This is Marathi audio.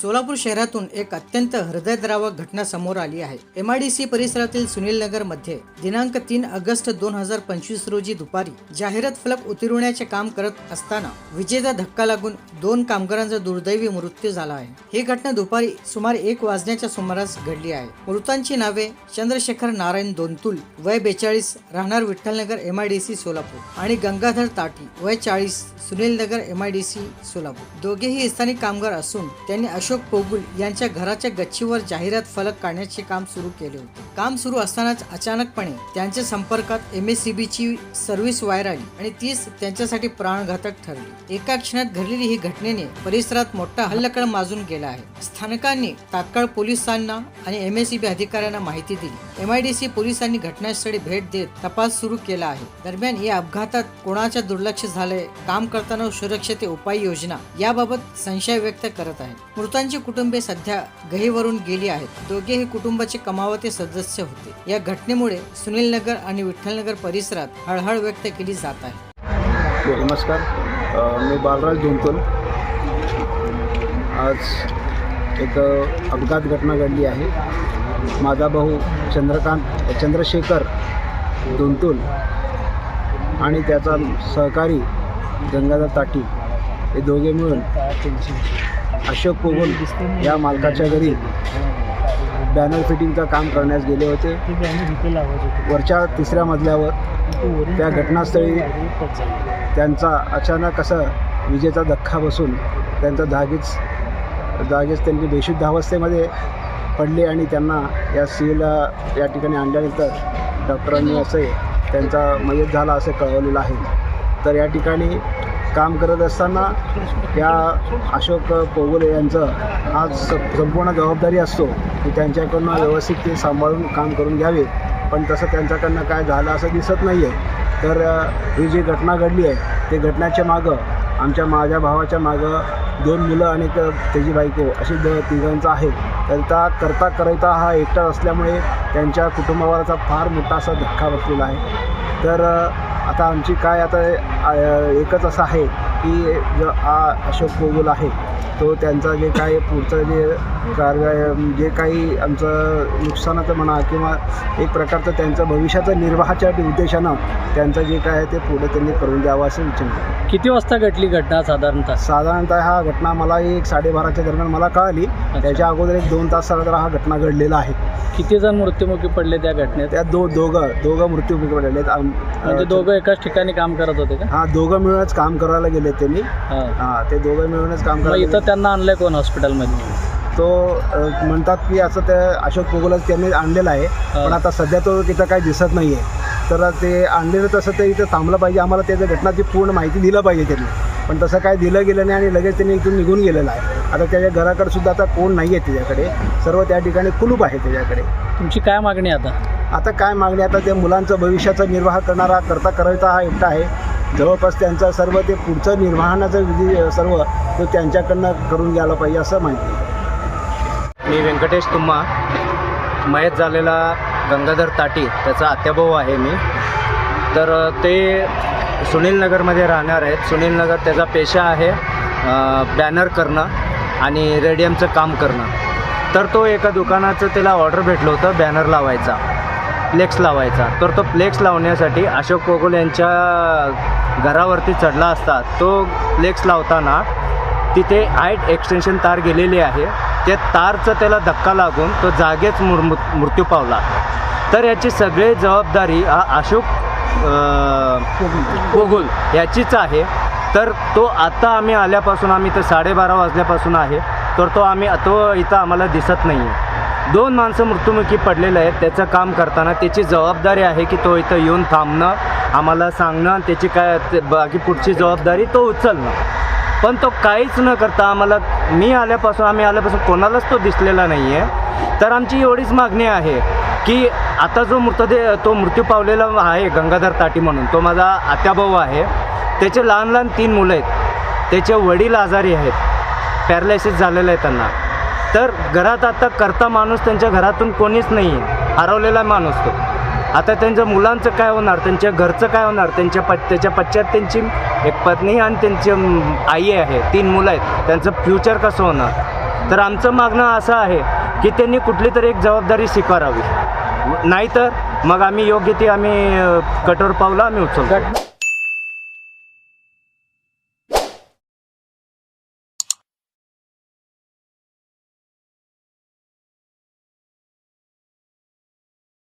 सोलापूर शहरातून एक अत्यंत हृदयद्रावक घटना समोर आली आहे. एम आय परिसरातील सुनील नगरमध्ये दिनांक तीन ऑगस्ट दोन हजार पंचवीस रोजी दुपारी जाहिरात फलक उतरवण्याचे काम करत असताना विजेचा धक्का लागून दोन कामगारांचा दुर्दैवी मृत्यू झाला आहे. ही घटना दुपारी सुमारे एक वाजण्याच्या सुमारास घडली आहे. मृतांची नावे चंद्रशेखर नारायण दोनतुल वय बेचाळीस राहणार Vitthalnagar M I D C Solapur आणि गंगाधर ताटी वय चाळीस सुनील नगर सी सोलापूर. दोघेही स्थानिक कामगार असून त्यांनी अशोक पोगुल यांच्या घराच्या गच्चीवर जाहिरात फलक काढण्याचे काम सुरू केले होते. काम सुरू असतानाच अचानकपणे त्यांच्या संपर्कात एम एस सी ची सर्व्हिस वायर आली आणि तीच त्यांच्यासाठी प्राणघातक ठरली. एका क्षणात घडलेली ही घटनेने परिसरात मोठा हल्लकड माजून गेला आहे. स्थानकांनी तात्काळ पोलिसांना आणि एम एस सी बी अधिकाऱ्यांना माहिती दिली. एम आय डी सी पोलिसांनी घटनास्थळी भेट देत तपास सुरू केला आहे. दरम्यान या अपघातात कोणाच्या दुर्लक्ष झालंय काम करताना सुरक्षते उपाययोजना याबाबत संशय व्यक्त करत आहेत. मृतांची कुटुंबे सध्या गहीवरून गेली आहेत. दोघेही कुटुंबाचे कमावते सदस्य होते. या घटनेमुळे सुनील नगर आणि विठ्ठलनगर परिसरात हळहळ व्यक्त केली जात आहे. हो, नमस्कार. मी बालराज धुंतल आज एक अपघात घटना घडली आहे. माझा भाऊ चंद्रकांत चंद्रशेखर धुंतुल आणि त्याचा सहकारी गंगाधर ताटी. हे दोघे मिळून अशोक पोगोल या मालकाच्या घरी बॅनर फिटिंगचं काम करण्यास गेले होते. वरच्या तिसऱ्या मजल्यावर त्या घटनास्थळी त्यांचा अचानक असं विजेचा धक्का बसून त्यांचा जागीच जागीच त्यांनी बेशुद्ध अवस्थेमध्ये पडले आणि त्यांना या सीला या ठिकाणी आणल्यानंतर डॉक्टरांनी असे त्यांचा मयत झाला असे कळवलेलं आहे. तर या ठिकाणी काम करत असताना या अशोक पोगोले यांचं आज स संपूर्ण जबाबदारी असतो की त्यांच्याकडनं व्यवस्थित ते सांभाळून काम करून घ्यावे. पण तसं त्यांच्याकडनं काय झालं असं दिसत नाही आहे तर ही जी घटना घडली आहे ते घटनेच्या मागं आमच्या माझ्या भावाच्या मागं दोन मुलं आणि एक त्याची बायको अशी द तिघांचं आहे. तर त्या करता करता हा एकटा असल्यामुळे त्यांच्या कुटुंबावरचा फार मोठा असा धक्का बसलेला आहे. तर आता आमची काय आता एकच असं आहे की जो हा अशोक गोगुल आहे तो त्यांचा जे काय पुढचं जे कार्य जे काही आमचं नुकसानाचं म्हणा किंवा एक प्रकारचं त्यांचं भविष्याचं निर्वाहाच्या उद्देशानं त्यांचं जे काय आहे ते पुढे त्यांनी करून द्यावं असं विचार किती वाजता घडली घटना साधारणतः? साधारणतः हा घटना मला एक साडेबाराच्या दरम्यान मला कळाली. त्याच्या अगोदर एक दोन तास अगोदर हा घटना घडलेला आहे. किती जण मृत्युमुखी पडले त्या घटनेत? त्या दो दोघं दोघं मृत्यू पडलेले आहेत. म्हणजे दोघं एकाच ठिकाणी काम करत होते का? हा दोघं मिळूनच काम करायला गेले त्यांनी. हा. ते दोघं मिळूनच काम करायला इथं. त्यांना आणलंय कोण हॉस्पिटलमध्ये? तो अ, म्हणतात की असं ते अशोक पोगोलच त्यांनी आणलेला आहे. पण आता सध्या तो तिथं काही दिसत नाही आहे तर ते आणलेलं तसं ते इथं थांबलं पाहिजे. आम्हाला त्याच्या घटनाची पूर्ण माहिती दिलं पाहिजे त्यांनी. पण तसं काय दिलं गेलं नाही आणि लगेच त्यांनी इथून निघून गेलेलं आहे. आता त्याच्या घराकडे सुद्धा आता कोण नाही आहे त्याच्याकडे. सर्व त्या ठिकाणी कुलूप आहे त्याच्याकडे. तुमची काय मागणी आता? आता काय मागणी? आता त्या मुलांचं भविष्याचा निर्वाह करणारा करता करायचा हा एकटा आहे. जवळपास त्यांचा सर्व ते पुढचं निर्वाहनाचं विधी सर्व तो त्यांच्याकडनं करून घ्यायला पाहिजे असं माहिती मी व्यंकटेश तुम्मा मयत झालेला गंगाधर ताटी त्याचा आत्याभाऊ आहे मी. तर ते सुनील नगरमध्ये राहणार आहेत. सुनील नगर त्याचा पेशा आहे बॅनर करणं आणि रेडियमचं काम करणं. तर तो एका दुकानाचं त्याला ऑर्डर भेटलं होतं बॅनर लावायचा. फ्लेक्स लावायचा. तर तो फ्लेक्स लावण्यासाठी अशोक कोगोल यांच्या घरावरती चढला असता तो फ्लेक्स लावताना तिथे हाईट एक्सटेन्शन तार गेलेली आहे. त्या तारचं त्याला धक्का लागून तो जागेच मुर मृत्यू पावला. तर याची सगळी जबाबदारी हा अशोक कोगुल याचीच आहे. तर तो आता आम्ही आल्यापासून आम्ही तर साडेबारा वाजल्यापासून आहे. तर तो आम्ही तो इथं आम्हाला दिसत नाही आहे दोन माणसं मृत्युमुखी पडलेले आहेत. त्याचं काम करताना त्याची जबाबदारी आहे की तो इथं येऊन थांबणं आम्हाला सांगणं आणि त्याची काय ते बाकी पुढची जबाबदारी तो उचलणं. पण तो काहीच न करता आम्हाला मी आल्यापासून आम्ही आल्यापासून कोणालाच तो दिसलेला नाही आहे तर आमची एवढीच मागणी आहे की आता जो मृतदेह तो मृत्यू पावलेला आहे गंगाधर ताटी म्हणून तो माझा आत्याभाऊ आहे. त्याचे लहान लहान तीन मुलं आहेत. त्याचे वडील आजारी आहेत. पॅरालायसिस झालेलं आहे त्यांना. तर घरात आता करता माणूस त्यांच्या घरातून कोणीच नाही आहे. हरवलेला माणूस तो. आता त्यांच्या मुलांचं काय होणार? त्यांच्या घरचं काय होणार? त्यांच्या प त्याच्या पश्चात त्यांची एक पत्नी आणि त्यांची आई आहे. तीन मुलं आहेत. त्यांचं फ्युचर कसं होणार? तर आमचं मागणं असं आहे की त्यांनी कुठली तरी एक जबाबदारी स्वीकारावी. नाहीतर मग आम्ही योग्य ती आम्ही कठोर पावलं आम्ही उचलतो.